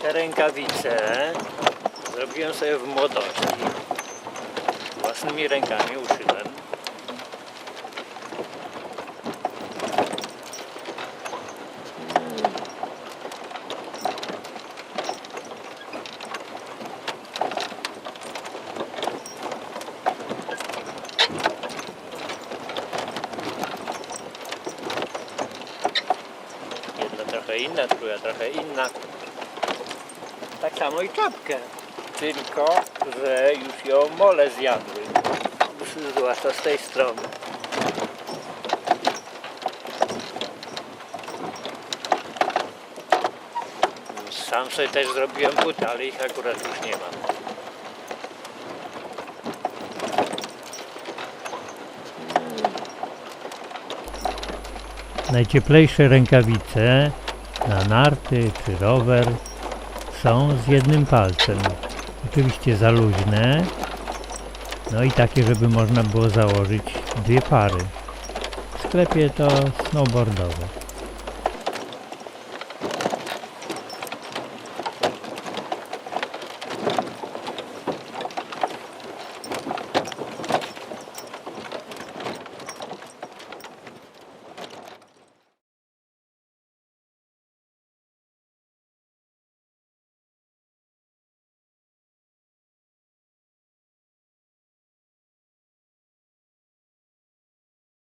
Te rękawice zrobiłem sobie w młodości. Własnymi rękami uszyłem. Trochę inna, druga trochę inna. Tak samo i czapkę. Tylko, że już ją mole zjadły. Zwłaszcza z tej strony. Sam sobie też zrobiłem buty, ale ich akurat już nie mam. Najcieplejsze rękawice na narty czy rower są z jednym palcem. Oczywiście za luźne, no i takie, żeby można było założyć dwie pary. W sklepie to snowboardowe.